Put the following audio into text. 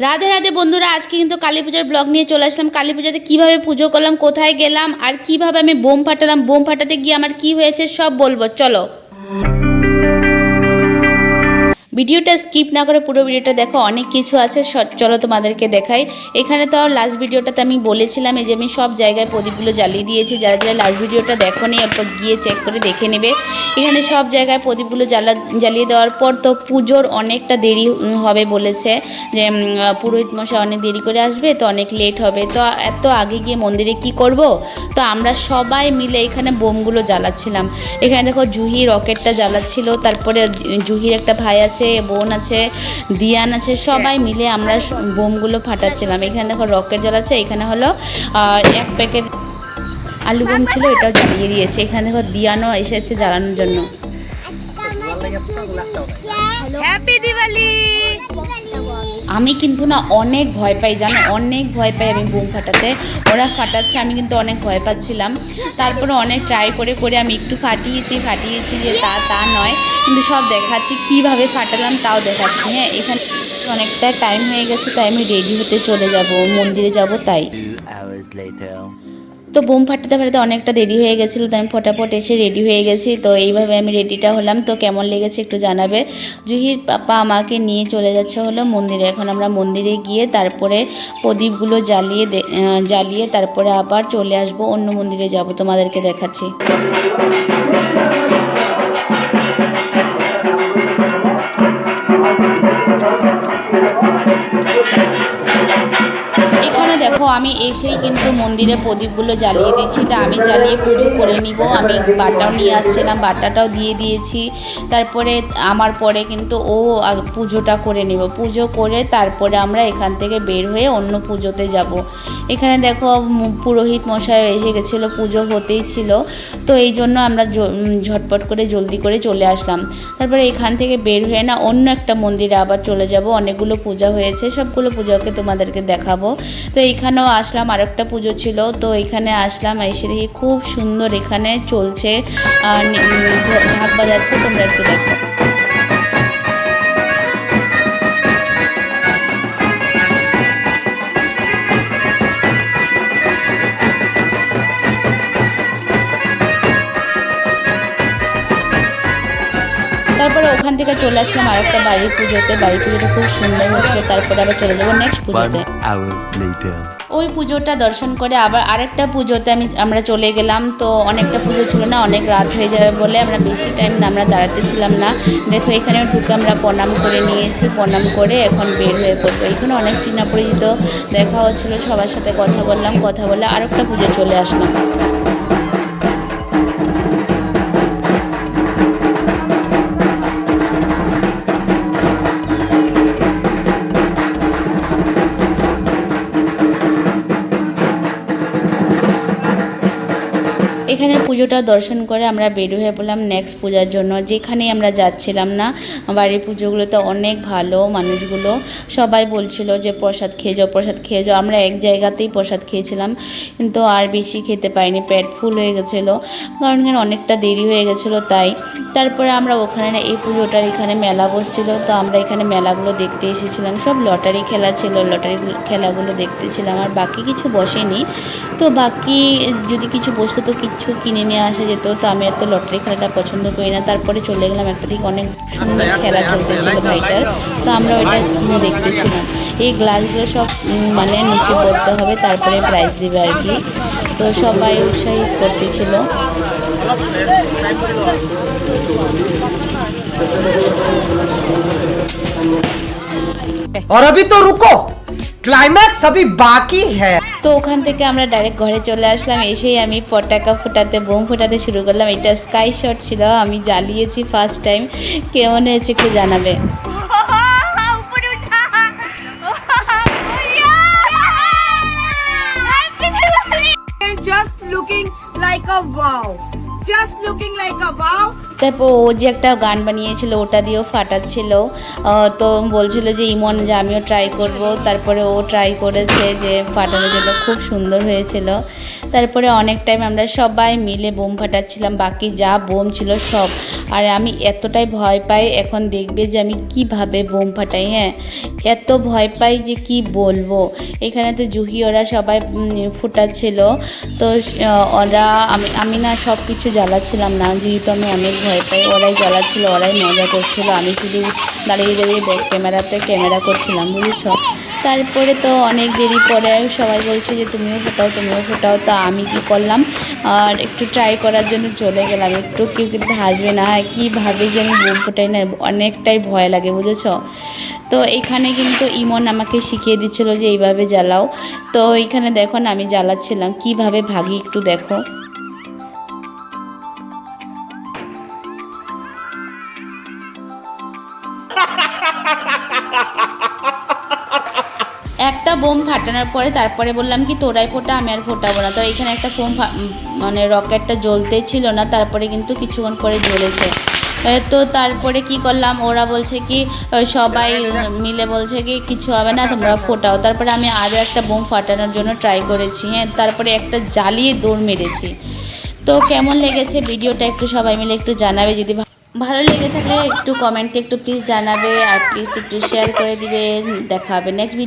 রাধে রাধে বন্ধুরা, আজকে কিন্তু কালী পূজার ব্লগ নিয়ে চলে আসলাম। কালী পূজাতে কীভাবে পুজো করলাম, কোথায় গেলাম, আর কীভাবে আমি বোম ফাটালাম, বোম ফাটাতে গিয়ে আমার কি হয়েছে সব বলব, চলো। ভিডিওটা স্কিপ না করে পুরো ভিডিওটা দেখো, অনেক কিছু আছে চলো তোমাদেরকে দেখাই। এখানে তো লাস্ট ভিডিওটাতে আমি বলেছিলাম, এই যে আমি সব জায়গায় প্রদীপগুলো জ্বালিয়ে দিয়েছি, যারা যারা লাস্ট ভিডিওটা দেখো নি এরপর গিয়ে চেক করে দেখে নেবে। এখানে সব জায়গায় প্রদীপগুলো জ্বালা, জ্বালিয়ে দেওয়ার পর তো পুজোর অনেকটা দেরি হবে বলেছে। যে পুরোহিত মশাই অনেক দেরি করে আসবে, তো অনেক লেট হবে। তো এত আগে গিয়ে মন্দিরে কি করব? তো আমরা সবাই মিলে এখানে বোমগুলো জ্বালাচ্ছিলাম। এখানে দেখো জুহি রকেটটা জ্বালাচ্ছিল, তারপরে জুহির একটা ভাই আছে বোন আছে দিয়ান আছে সবাই মিলে আমরা বোমগুলো ফাটাচ্ছিলাম। এখানে দেখো রকেট আছে এখানে হলো আহ, এক প্যাকেট আলু বোম ছিল এটাও জ্বালিয়ে দিয়েছে। এখানে দেখো দিয়ানো এসেছে জ্বালানোর জন্য। হ্যাপি দিওয়ালি আমি কিন্তু না অনেক ভয় পাই, জানো? অনেক ভয় পাই আমি বোম ফাটাতে। ওরা ফাটাচ্ছে, আমি কিন্তু অনেক ভয় পাচ্ছিলাম। তারপরে অনেক ট্রাই করে করে আমি একটু ফাটিয়েছি ফাটিয়েছি যে তা তা নয়। কিন্তু সব দেখাচ্ছি, কীভাবে ফাটালাম তাও দেখাচ্ছি হ্যাঁ? এখানে অনেকটা টাইম হয়ে গেছে, তাই আমি রেডি হতে চলে যাব, মন্দিরে যাব তাই. তো বোম ফাটাতে ফাটাতে অনেকটা দেরি হয়ে গেছিল, তো আমি ফটাফট এসে রেডি হয়ে গেছি। তো এইভাবে আমি রেডিটা হলাম। তো কেমন লেগেছে একটু জানাবে। জুহির পাপা আমাকে নিয়ে চলে যাচ্ছে হলো মন্দিরে। এখন আমরা মন্দিরে গিয়ে তারপরে প্রদীপগুলো জ্বালিয়ে জ্বালিয়ে তারপরে আবার চলে আসব, অন্য মন্দিরে যাব তোমাদেরকে দেখাচ্ছি। আমি এসেই কিন্তু মন্দিরে প্রদীপগুলো জ্বালিয়ে দিচ্ছি। তা আমি জ্বালিয়ে পুজো করে নিব। আমি বাটাও নিয়ে আসছিলাম, বাটাটাও দিয়ে দিয়েছি। তারপরে আমার পরে কিন্তু ও পুজোটা করে নিব। পুজো করে তারপরে আমরা এখান থেকে বের হয়ে অন্য পুজোতে যাব। এখানে দেখো পুরোহিত মশাই এসে গেছিল, পুজো হতেই ছিল। তো এই জন্য আমরা ঝটপট করে জলদি করে চলে আসলাম। তারপরে এখান থেকে বের হয়ে না অন্য একটা মন্দিরে আবার চলে যাব। অনেকগুলো পূজা হয়েছে। সবগুলো পূজাকে তোমাদেরকে দেখাবো। তো এইখানেও আসলাম, আরেকটা পুজো ছিল। তো এখানে আসলাম, এসে দেখি খুব সুন্দর এখানে চলছে। ঢাক বাজাচ্ছে, তোমরা একটু দেখো। তারপরে ওখান থেকে চলে আসলাম আর একটা বাড়ির পুজোতে। বাড়ির পুজোটা খুব সুন্দর হচ্ছিল তারপরে আবার চলে যাব নেক্সট পুজোতে. ওই পুজোটা দর্শন করে আবার আরেকটা পুজোতে আমি, আমরা চলে গেলাম, তো অনেকটা পুজো ছিল না, অনেক রাত হয়ে যাবে বলে আমরা বেশি টাইম আমরা দাঁড়াতে ছিলাম না। দেখো এখানে ঢুকে আমরা প্রণাম করে নিয়েছি, প্রণাম করে এখন বের হয়ে পড়ব। এখানে অনেক চিনা পরিচিত দেখা হচ্ছিল সবার সাথে কথা বললাম, কথা বলে আরেকটা পুজো চলে আসলাম। এখানে পুজোটা দর্শন করে আমরা বের হয়ে পড়লাম নেক্সট পূজার জন্য। যেখানে আমরা যাচ্ছিলাম না, বাড়ির পুজোগুলোতে অনেক ভালো মানুষগুলো। সবাই বলছিল যে, প্রসাদ খেয়ে যাও, প্রসাদ খেয়ে যাও। আমরা এক জায়গাতেই প্রসাদ খেয়েছিলাম, কিন্তু আর বেশি খেতে পাইনি পেট ফুল হয়ে গেছিল। কারণ এখানে অনেকটা দেরি হয়ে গেছিল, তাই। তারপরে আমরা ওখানে এই পুজোটার এখানে মেলা বসছিল, তো আমরা এখানে মেলাগুলো দেখতে এসেছিলাম। সব লটারি খেলা ছিল, লটারি খেলাগুলো দেখতেছিলাম, আর বাকি কিছু বসেনি। তো বাকি যদি কিছু বসতো তো কিছু কিনে নিয়ে আসা যেত তো আমি এত লটারি খেলাটা পছন্দ করি না তারপরে চলে গেলাম একটা দিকে অনেক সুন্দর খেলা চলতেছিল ভাইটার তো আমরা ওইটা দেখতেছিলাম এই গ্লাসগুলো সব উম, মানে নিচে পড়তে হবে তারপরে প্রাইজ দিবে আর কি তো সবাই উৎসাহিত করতেছিল और अभी तो रुको क्लाइमैक्स अभी बाकी है তো ওখান থেকে আমরা ডাইরেক্ট ঘরে চলে আসলাম। এসেই আমি পটাকা ফোটাতে, বোম ফোটাতে শুরু করলাম। এটা স্কাই শট ছিল, আমি জ্বালিয়েছি ফার্স্ট টাইম কেমন হয়েছে একটু জানাবে? তারপর ও যে একটা গান বানিয়েছিল, ওটা দিয়েও ফাটাচ্ছিল। তো বলছিল যে, ইমন যে, আমিও ট্রাই করব। তারপরে ও ট্রাই করেছে যে, ফাটানোর জন্য। খুব সুন্দর হয়েছিল। তারপরে অনেক টাইম আমরা সবাই মিলে বোম ফাটাচ্ছিলাম, বাকি যা বোম ছিল সব। আর আমি এতটাই ভয় পাই, এখন দেখবে যে আমি কীভাবে বোম ফাটাই হ্যাঁ? এত ভয় পাই যে কি বলব? এখানে তো জুহি, ওরা সবাই ফুটাচ্ছিল। তো ওরা, আমি আমি না সব কিছু জ্বালাচ্ছিলাম না, যেহেতু আমি অনেক ভয় পাই, ওরাই জ্বালাচ্ছিল, ওরাই মজা করছিল। আমি শুধু দাঁড়িয়ে দাঁড়িয়ে ব্যাক ক্যামেরাতে ক্যামেরা করছিলাম, বুঝেছ? তারপরে তো অনেক দেরি পরে সবাই বলছে যে তুমিও ফোটাও তুমিও ফোটাও তো আমি কি করলাম? আর একটু ট্রাই করার জন্য চলে গেলাম একটু কেউ কিন্তু হাসবে না হ্যাঁ, কীভাবে যে আমি বোম ফোটাই না অনেকটাই ভয় লাগে বুঝেছ? তো এখানে কিন্তু ইমন আমাকে শিখিয়ে দিচ্ছিল যে এইভাবে জ্বালাও। তো এখানে দেখো না আমি জ্বালাচ্ছিলাম কীভাবে ভাগি একটু দেখো। বোম ফাটানোর পরে তারপরে বললাম কি, তোরাই ফোটা, আমি আর ফোটাবো না। তো এখানে একটা ফোম মানে রকেটটা জ্বলতে ছিল না, তারপরে কিন্তু কিছুক্ষণ পরে জ্বলেছে। তো তারপরে কি করলাম, ওরা বলছে কি সবাই মিলে বলছে কি, কিছু হবে না, তোমরা ফোটাও। তারপরে আমি আরও একটা বোম ফাটানোর জন্য ট্রাই করেছি হ্যাঁ তারপরে একটা জ্বালিয়ে দৌড় মেরেছি। তো কেমন লেগেছে ভিডিওটা একটু সবাই মিলে একটু জানাবে, যদি ভালো লেগে থাকলে একটু কমেন্টে একটু প্লিজ জানাবে, আর প্লিজ একটু শেয়ার করে দিবে। দেখা হবে নেক্সট ভিডিও